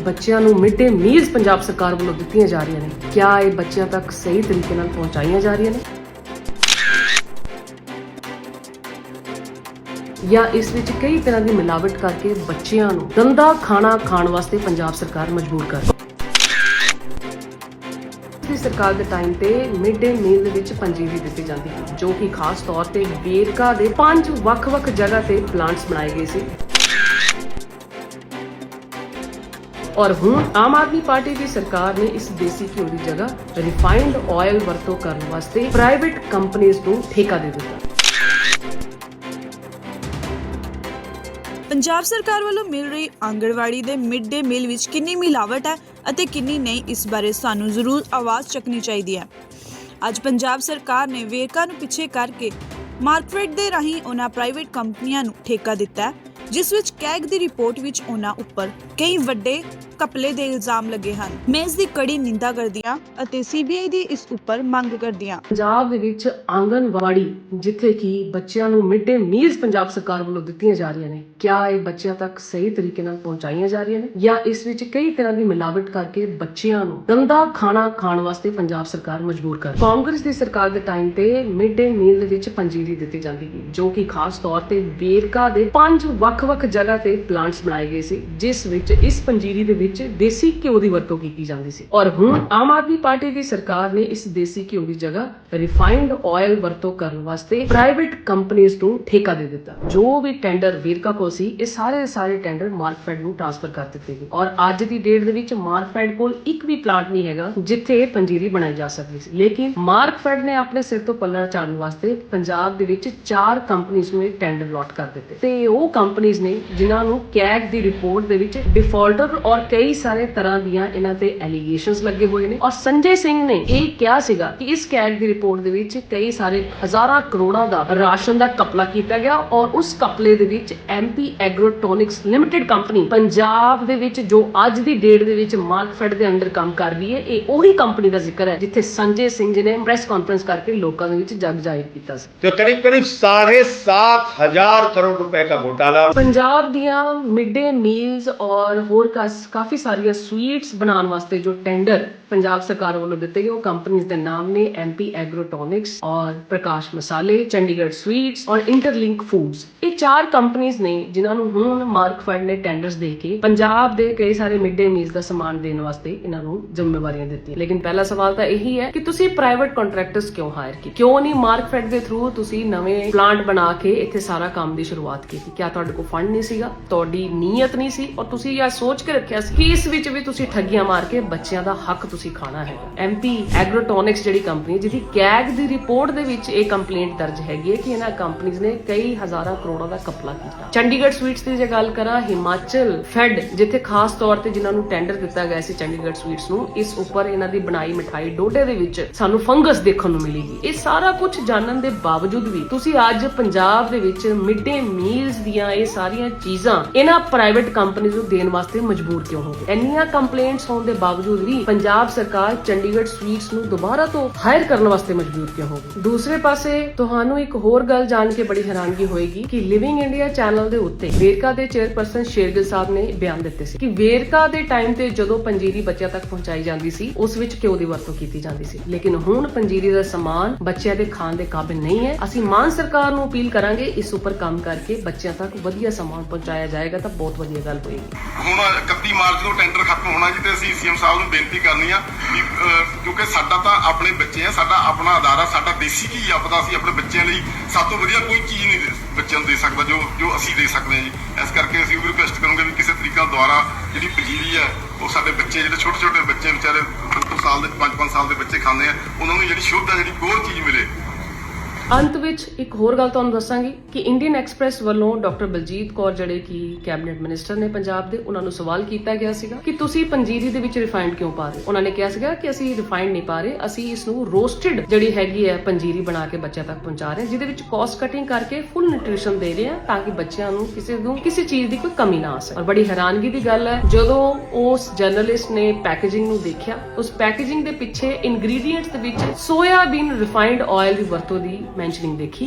ਬੱਚਿਆਂ ਨੂੰ mid day meals Punjab ਸਰਕਾਰ ਵੱਲੋਂ ਦਿੱਤੀਆਂ ਜਾ ਰਹੀਆਂ ਨੇ। ਕਿਆ ਇਹ ਬੱਚਿਆਂ ਤੱਕ ਸਹੀ ਤਰੀਕੇ ਨਾਲ ਪਹੁੰਚਾਈਆਂ ਜਾ ਰਹੀਆਂ ਨੇ? ਜਾਂ ਇਸ ਵਿੱਚ ਕਈ ਤਰ੍ਹਾਂ ਦੀ ਮਿਲਾਵਟ ਕਰਕੇ ਬੱਚਿਆਂ ਨੂੰ ਗੰਦਾ ਖਾਣਾ ਖਾਣ ਵਾਸਤੇ ਪੰਜਾਬ ਸਰਕਾਰ ਮਜਬੂਰ ਕਰ ਦੀ ਸਰਕਾਰ ਦੇ ਟਾਈਮ ਤੇ ਮਿਡ ਡੇ ਮੀਲ ਦੇ ਵਿੱਚ ਪੰਜੀਰੀ ਦਿੱਤੀ ਜਾਂਦੀ ਹੈ ਜੋ ਕਿ ਖਾਸ ਤੌਰ ਤੇ ਵੇਰਕਾ ਦੇ ਪੰਜ ਵੱਖ-ਵੱਖ ਜਗ੍ਹਾ ਤੇ ਪਲਾਂਟਸ ਬਣਾਏ ਗਏ ਸੀ। ਔਰ ਹੁਣ ਆਮ ਆਦਮੀ ਪਾਰਟੀ ਦੀ ਸਰਕਾਰ ਨੇ ਇਸ ਦੇਸੀ ਘਿਓ ਦੀ ਜਗ੍ਹਾ ਰਿਫਾਈਨਡ ਆਇਲ ਵਰਤੋਂ ਕਰਨ ਵਾਸਤੇ ਪ੍ਰਾਈਵੇਟ ਕੰਪਨੀਆਂ ਨੂੰ ਠੇਕਾ ਦੇ ਦਿੱਤਾ। ਪੰਜਾਬ ਸਰਕਾਰ ਵੱਲੋਂ ਮਿਲ ਰਹੀ ਆਂਗਣਵਾੜੀ ਦੇ ਮਿਡ ਡੇ ਮੀਲ ਵਿੱਚ ਕਿੰਨੀ ਮਿਲਾਵਟ ਹੈ ਅਤੇ ਕਿੰਨੀ ਨਹੀਂ, ਇਸ ਬਾਰੇ ਸਾਨੂੰ ਜ਼ਰੂਰ ਆਵਾਜ਼ ਚੱਕਣੀ ਚਾਹੀਦੀ ਹੈ। ਅੱਜ ਪੰਜਾਬ ਸਰਕਾਰ ਨੇ ਵੇਰਕਾ ਨੂੰ ਪਿੱਛੇ ਕਰਕੇ ਮਾਰਕਫੈਡ ਦੇ ਰਾਹੀਂ ਉਹਨਾਂ ਪ੍ਰਾਈਵੇਟ ਕੰਪਨੀਆਂ ਨੂੰ ਠੇਕਾ ਦਿੱਤਾ ਜਿਸ ਵਿੱਚ ਕੈਗ ਦੀ ਰਿਪੋਰਟ ਵਿੱਚ ਉਹਨਾਂ ਉੱਪਰ ਕਈ ਵੱਡੇ ਕਪਲੇ ਦੇ ਇਲਜ਼ਾਮ ਲੱਗੇ ਹਨ। ਮੈਂ ਇਸ ਦੀ ਕੜੀ ਨਿੰਦਾ ਕਰਦੀ ਅਤੇ ਸੀਬੀਆਈ ਦੀ ਇਸ ਉੱਪਰ ਮੰਗ ਕਰਦੀ ਪੰਜਾਬ ਦੇ ਵਿੱਚ ਆਂਗਨਵਾੜੀ, ਜਿੱਥੇ ਕਿ ਬੱਚਿਆਂ ਨੂੰ ਮਿਡ ਡੇ ਮੀਲਸ ਪੰਜਾਬ ਸਰਕਾਰ ਵੱਲੋਂ ਦਿੱਤੀਆਂ ਜਾ ਰਹੀਆਂ ਨੇ, ਕਿਆ ਇਹ ਬੱਚਿਆਂ ਤੱਕ ਸਹੀ ਤਰੀਕੇ ਨਾਲ ਪਹੁੰਚਾਈਆਂ ਜਾ ਰਹੀਆਂ ਨੇ? ਜਾਂ ਇਸ ਵਿੱਚ ਕਈ ਤਰ੍ਹਾਂ ਦੀ ਮਿਲਾਵਟ ਕਰਕੇ ਬੱਚਿਆਂ ਨੂੰ ਗੰਦਾ ਖਾਣਾ ਖਾਣ ਵਾਸਤੇ ਪੰਜਾਬ ਸਰਕਾਰ ਮਜਬੂਰ ਕਰ ਕਾਂਗਰਸ ਦੀ ਸਰਕਾਰ ਦੇ ਟਾਈਮ ਤੇ ਮਿਡ ਡੇ ਮੀਲ ਦੇ ਵਿੱਚ ਪੰਜੀਰੀ ਦਿੱਤੀ ਜਾਂਦੀ ਸੀ, ਜੋ ਕਿ ਖਾਸ ਤੌਰ ਤੇ ਵੇਰਕਾ ਦੇ ਪੰਜ ਵੱਖ-ਵੱਖ ਜਗ੍ਹਾ ਤੇ ਪਲਾਂਟਸ ਬਣਾਏ ਗਏ ਸੀ, ਜਿਸ ਵਿੱਚ ਇਸ ਪੰਜੀਰੀ ਦੇ ਵਿੱਚ ਦੇਸੀ ਘਿਓ ਦੀ ਵਰਤੋਂ ਕੀਤੀ ਜਾਂਦੀ ਸੀ। ਔਰ ਹੁਣ ਆਮ ਆਦਮੀ ਪਾਰਟੀ ਦੀ ਸਰਕਾਰ ਨੇ ਇਸ ਦੇਸੀ ਘਿਓ ਦੀ ਜਗ੍ਹਾ ਰਿਫਾਈਨਡ ਆਇਲ ਵਰਤੋਂ ਕਰਨ ਵਾਸਤੇ ਪ੍ਰਾਈਵੇਟ ਕੰਪਨੀਆਂ ਨੂੰ ਠੇਕਾ ਦੇ ਦਿੱਤਾ। ਜੋ ਵੀ ਟੈਂਡਰ ਵੇਰਕਾ ਕੋਲ ਸੀ, ਇਹ ਸਾਰੇ ਸਾਰੇ ਟੈਂਡਰ ਮਾਰਕਫੈਡ ਨੂੰ ਟ੍ਰਾਂਸਫਰ ਕਰ ਦਿੱਤੇ ਗਏ। ਔਰ ਅੱਜ ਦੀ ਡੇਟ ਦੇ ਵਿੱਚ ਮਾਰਕਫੈਡ ਕੋਲ ਇੱਕ ਵੀ ਪਲਾਂਟ ਨਹੀਂ ਹੈਗਾ, ਜਿੱਥੇ ਪੰਜੀਰੀ ਬਣਾਈ ਜਾ ਸਕਦੀ ਸੀ। ਲੇਕਿਨ ਮਾਰਕਫੈਡ ਨੇ ਆਪਣੇ ਸਿਰ ਤੋਂ ਪੱਲਾ ਝਾੜਨ ਵਾਸਤੇ ਪੰਜਾਬ ਦੇ ਵਿੱਚ ਚਾਰ ਕੰਪਨੀਆਂ ਨੂੰ ਇਹ ਟੈਂਡਰ ਲੋਟ ਕਰ ਦਿੱਤੇ। ਤੇ ਉਹ ਕੰਪਨੀਆਂ ਨੇ, ਜਿਨ੍ਹਾਂ ਨੂੰ ਕੈਗ ਦੀ ਰਿਪੋਰਟ ਦੇ ਵਿੱਚ ਡਿਫਾਲਟਰ ਔਰ ਕਈ ਸਾਰੇ ਤਰ੍ਹਾਂ ਦੀਆਂ ਇਹਨਾਂ ਤੇ ਐਲੀਗੇਸ਼ਨਸ ਲੱਗੇ ਹੋਏ ਨੇ। ਔਰ ਸੰਜੇ ਸਿੰਘ ਨੇ ਇਹ ਕਿਹਾ ਸੀਗਾ ਕਿ ਇਸ ਕੈਟ ਦੀ ਰਿਪੋਰਟ ਦੇ ਵਿੱਚ ਕਈ ਸਾਰੇ ਹਜ਼ਾਰਾਂ ਕਰੋੜਾਂ ਦਾ ਰਾਸ਼ਨ ਦਾ ਕਪਲਾ ਕੀਤਾ ਗਿਆ ਔਰ ਉਸ ਕਪਲੇ ਦੇ ਵਿੱਚ MP Agrotonics limited company Punjab ਦੇ ਵਿੱਚ ਜੋ ਅੱਜ ਦੀ ਡੇਟ ਦੇ ਵਿੱਚ ਮਾਰਕਫੈਡ ਦੇ ਅੰਡਰ ਕੰਮ ਕਰ ਰਹੀ ਹੈ ਇਹ ਉਹੀ ਕੰਪਨੀ ਦਾ ਜ਼ਿਕਰ ਹੈ ਜਿੱਥੇ ਸੰਜੇ ਸਿੰਘ ਜੀ ਨੇ ਪ੍ਰੈਸ ਕਾਨਫਰੰਸ ਕਰਕੇ ਲੋਕਾਂ ਦੇ ਵਿੱਚ ਜਗ ਜਾਹਿਰ ਕੀਤਾ ਸੀ। ਤੇ ਕਰੀਬ ਕਰੀਬ 7.5 ਹਜ਼ਾਰ ਕਰੋੜ ਰੁਪਏ ਦਾ ਘੋਟਾਲਾ। ਪੰਜਾਬ ਦੀਆਂ ਮਿਡ ਡੇ ਮੀਲਸ ਔਰ ਹੋਰ ਕਾਸ- ਕਾਫੀ ਸਾਰੀਆਂ ਸਵੀਟਸ ਬਣਾਉਣ ਵਾਸਤੇ ਜੋ ਟੈਂਡਰ ਪੰਜਾਬ ਸਰਕਾਰ ਵੱਲੋਂ ਦਿੱਤੇ ਗਏ, ਉਹ ਕੰਪਨੀਆਂ ਦੇ ਨਾਮ ਨੇ ਐਮਪੀ ਐਗਰੋਟੋਨਿਕਸ ਔਰ ਪ੍ਰਕਾਸ਼ ਮਸਾਲੇ, ਚੰਡੀਗੜ੍ਹ ਸਵੀਟਸ ਔਰ ਇੰਟਰਲਿੰਕ ਫੂਡਸ ਇਹ ਚਾਰ ਕੰਪਨੀਆਂ ਨੇ ਜਿਨ੍ਹਾਂ ਨੂੰ ਹੁਣ ਮਾਰਕਫੈਡ ਨੇ ਟੈਂਡਰਸ ਦੇ ਕੇ ਪੰਜਾਬ ਦੇ ਕਈ ਸਾਰੇ ਮਿਡ ਡੇ ਮੀਲਸ ਦਾ ਸਮਾਨ ਦੇਣ ਵਾਸਤੇ ਇਹਨਾਂ ਨੂੰ ਜ਼ਿੰਮੇਵਾਰੀਆਂ ਦਿੱਤੀਆਂ। ਲੇਕਿਨ ਪਹਿਲਾ ਸਵਾਲ ਤਾਂ ਇਹੀ ਹੈ ਕਿ ਤੁਸੀਂ ਪ੍ਰਾਈਵੇਟ ਕੰਟਰੈਕਟਰਸ ਕਿਉਂ ਹਾਇਰ ਕੀਤੇ? ਕਿਉਂ ਨਹੀਂ ਮਾਰਕਫੈਡ ਦੇ ਥਰੂ ਤੁਸੀਂ ਨਵੇਂ ਪਲਾਂਟ ਬਣਾ ਕੇ ਇੱਥੇ ਸਾਰਾ ਕੰਮ ਦੀ ਸ਼ੁਰੂਆਤ ਕੀਤੀ? ਕਿਆ ਤੁਹਾਡੇ ਕੋਲ ਫੰਡ ਨਹੀਂ ਸੀਗਾ? ਤੁਹਾਡੀ ਨੀਅਤ ਨਹੀਂ ਸੀ? ਔਰ ਤੁਸੀਂ ਇਹ ਸੋਚ ਕੇ ਰੱਖਿਆ ਸੀ ਕਿ ਇਸ ਵਿੱਚ ਵੀ ਤੁਸੀਂ ਠੱਗੀਆਂ ਮਾਰ ਕੇ ਬੱਚਿਆਂ ਦਾ ਹੱਕ ਤੁਸੀਂ ਖਾਣਾ ਹੈ। ਐਮਪੀ ਐਗਰੋਟੋਨਿਕਸ ਜਿਹੜੀ ਕੰਪਨੀ ਜਿਹਦੀ ਕੈਗ ਦੀ ਰਿਪੋਰਟ ਦੇ ਵਿੱਚ ਇਹ ਕੰਪਲੇਂਟ ਦਰਜ ਹੈਗੀ ਹੈ ਕਿ ਇਹਨਾਂ ਕੰਪਨੀਆਂ ਨੇ ਕਈ ਹਜ਼ਾਰਾਂ ਕਰੋੜਾਂ ਦਾ ਕਪਲਾ ਕੀਤਾ। ਚੰਡੀਗੜ੍ਹ ਸਵੀਟਸ ਦੀ ਜੇ ਗੱਲ ਕਰਾਂ, ਹਿਮਾਚਲ ਫੈਡ, ਜਿੱਥੇ ਖਾਸ ਤੌਰ ਤੇ ਜਿਨ੍ਹਾਂ ਨੂੰ ਟੈਂਡਰ ਦਿੱਤਾ ਗਿਆ ਸੀ ਚੰਡੀਗੜ੍ਹ ਸਵੀਟਸ ਨੂੰ, ਇਸ ਉੱਪਰ ਇਹਨਾਂ ਦੀ ਬਣਾਈ ਮਠਾਈ ਡੋਡੇ ਦੇ ਵਿੱਚ ਸਾਨੂੰ ਫੰਗਸ ਦੇਖਣ ਨੂੰ ਮਿਲੇਗੀ। ਇਹ ਸਾਰਾ ਕੁਝ ਜਾਣਨ ਦੇ ਬਾਵਜੂਦ ਵੀ ਤੁਸੀਂ ਅੱਜ ਪੰਜਾਬ ਦੇ ਵਿੱਚ ਮਿਡ ਡੇ ਮੀਲਸ ਦੀਆਂ ਇਹ ਸਾਰੀਆਂ ਚੀਜ਼ਾਂ ਇਹਨਾਂ ਪ੍ਰਾਈਵੇਟ ਕੰਪਨੀਆਂ ਨੂੰ ਦੇਣ ਵਾਸਤੇ ਮਜਬੂਰ ਕਿਉਂ ਹੋ ਗਏ? ਇੰਨੀਆਂ ਕੰਪਲੇਂਟਸ ਹੋਣ ਦੇ ਬਾਵਜੂਦ ਵੀ ਪੰਜਾਬ ਸਰਕਾਰ ਚੰਡੀਗੜ੍ਹ ਸਵੀਟਸ ਨੂੰ ਦੁਬਾਰਾ ਤੋਂ ਹਾਇਰ ਕਰਨ ਵਾਸਤੇ ਮਜਬੂਰ ਕਿਉਂ ਹੋ ਗਈ? ਦੂਸਰੇ ਪਾਸੇ ਤੁਹਾਨੂੰ ਇੱਕ ਹੋਰ ਗੱਲ ਜਾਣ ਕੇ ਬੜੀ ਹੈਰਾਨਗੀ ਹੋਏਗੀ ਕਿ ਲਿਵਿੰਗ ਇੰਡੀਆ ਚੈਨਲ ਦੇ ਉੱਤੇ ਵੇਰਕਾ ਦੇ ਚੇਅਰਪਰਸਨ ਸ਼ੇਰਗਿਲ ਸਾਹਿਬ ਨੇ ਬਿਆਨ ਦਿੱਤੇ ਸੀ ਕਿ ਵੇਰਕਾ ਦੇ ਟਾਈਮ ਤੇ ਜਦੋਂ ਪੰਜੀਰੀ ਬੱਚਿਆਂ ਤੱਕ ਪਹੁੰਚਾਈ ਜਾਂਦੀ ਸੀ, ਉਸ ਵਿੱਚ ਘਿਓ ਦੀ ਵਰਤੋਂ ਕੀਤੀ ਜਾਂਦੀ ਸੀ। ਲੇਕਿਨ ਹੁਣ ਪੰਜੀਰੀ ਦਾ ਸਮਾਨ ਬੱਚਿਆਂ ਦੇ ਖਾਣ ਦੇ ਕਾਬਿਲ ਨਹੀਂ ਹੈ। ਅਸੀਂ ਮਾਨ ਸਰਕਾਰ ਨੂੰ ਅਪੀਲ ਕਰਾਂਗੇ ਇਸ ਉੱਪਰ ਕੰਮ ਕਰਕੇ ਬੱਚਿਆਂ ਤੱਕ ਵਧੀਆ ਸਮਾਨ ਪਹੁੰਚਾਇਆ ਜਾਏਗਾ ਤਾਂ ਬਹੁਤ ਵਧੀਆ ਗੱਲ ਹੋਏਗੀ। ਹੁਣ 31 ਮਾਰਚ ਨੂੰ ਟੈਂਡਰ ਖਤਮ ਹੋਣਾ ਜੀ ਤੇ ਅਸੀਂ ਸੀਐਮ ਸਾਹਿਬ ਨੂੰ ਬੇਨਤੀ ਕਰਨੀ ਆ ਵੀ ਕਿਉਂਕਿ ਸਾਡਾ ਤਾਂ ਆਪਣੇ ਬੱਚੇ ਆ, ਸਾਡਾ ਆਪਣਾ ਅਦਾਰਾ ਸਾਡਾ ਦੇਸੀ ਘੀ ਆਪਦਾ ਅਸੀਂ ਆਪਣੇ ਬੱਚਿਆਂ ਲਈ ਸਭ ਤੋਂ ਵਧੀਆ ਕੋਈ ਚੀਜ਼ ਨਹੀਂ ਬੱਚਿਆਂ ਨੂੰ ਦੇ ਸਕਦਾ ਜੋ ਜੋ ਅਸੀਂ ਦੇ ਸਕਦੇ ਹਾਂ ਜੀ। ਇਸ ਕਰਕੇ ਅਸੀਂ ਵੀ ਰਿਕੁਐਸਟ ਕਰੂੰਗੇ ਵੀ ਕਿਸੇ ਤਰੀਕਾ ਦੁਆਰਾ ਜਿਹੜੀ ਪੰਜੀਰੀ ਹੈ ਉਹ ਸਾਡੇ ਬੱਚੇ, ਜਿਹੜੇ ਛੋਟੇ ਛੋਟੇ ਬੱਚੇ ਵਿਚਾਰੇ 2 ਸਾਲ ਦੇ 5-5 ਸਾਲ ਦੇ ਬੱਚੇ ਖਾਂਦੇ ਆ, ਉਹਨਾਂ ਨੂੰ ਜਿਹੜੀ ਸ਼ੁੱਧ ਹੈ ਜਿਹੜੀ ਗੋਲ ਚੀਜ਼ ਮਿਲੇ ਅੰਤ ਵਿੱਚ ਇੱਕ ਹੋਰ ਗੱਲ ਤੁਹਾਨੂੰ ਦੱਸਾਂਗੀ ਕਿ ਇੰਡੀਅਨ ਐਕਸਪ੍ਰੈਸ ਵੱਲੋਂ ਡਾਕਟਰ ਬਲਜੀਤ ਕੌਰ, ਜਿਹੜੇ ਕਿ ਕੈਬਨਿਟ ਮਿਨਿਸਟਰ ਨੇ ਪੰਜਾਬ ਦੇ, ਉਹਨਾਂ ਨੂੰ ਸਵਾਲ ਕੀਤਾ ਗਿਆ ਸੀਗਾ ਕਿ ਤੁਸੀਂ ਪੰਜੀਰੀ ਦੇ ਵਿੱਚ ਰਿਫਾਈਨਡ ਕਿਉਂ ਪਾ ਰਹੇ ਉਹਨਾਂ ਨੇ ਕਿਹਾ ਸੀਗਾ ਕਿ ਅਸੀਂ ਰਿਫਾਈਨਡ ਨਹੀਂ ਪਾ ਰਹੇ, ਅਸੀਂ ਇਸ ਨੂੰ ਰੋਸਟਡ ਜਿਹੜੀ ਹੈਗੀ ਹੈ ਪੰਜੀਰੀ ਬਣਾ ਕੇ ਬੱਚਿਆਂ ਤੱਕ ਪਹੁੰਚਾ ਰਹੇ ਜਿਹਦੇ ਵਿੱਚ ਕਾਸਟ ਕਟਿੰਗ ਕਰਕੇ ਫੁੱਲ ਨਿਊਟ੍ਰੀਸ਼ਨ ਦੇ ਰਹੇ ਹਾਂ, ਤਾਂ ਕਿ ਬੱਚਿਆਂ ਨੂੰ ਕਿਸੇ ਨੂੰ ਕਿਸੇ ਚੀਜ਼ ਦੀ ਕੋਈ ਕਮੀ ਨਾ ਆ ਸਕੇ। ਔਰ ਬੜੀ ਹੈਰਾਨਗੀ ਦੀ ਗੱਲ ਹੈ, ਜਦੋਂ ਉਸ ਜਰਨਲਿਸਟ ਨੇ ਪੈਕੇਜਿੰਗ ਨੂੰ ਦੇਖਿਆ, ਉਸ ਪੈਕੇਜਿੰਗ ਦੇ ਪਿੱਛੇ ਇਨਗਰੀਡੀਐਂਟਸ ਦੇ ਵਿੱਚ ਸੋਇਆਬੀਨ ਰਿਫਾਈਨਡ ਆਇਲ ਦੀ ਵਰਤੋਂ ਦੀ mentioning the key.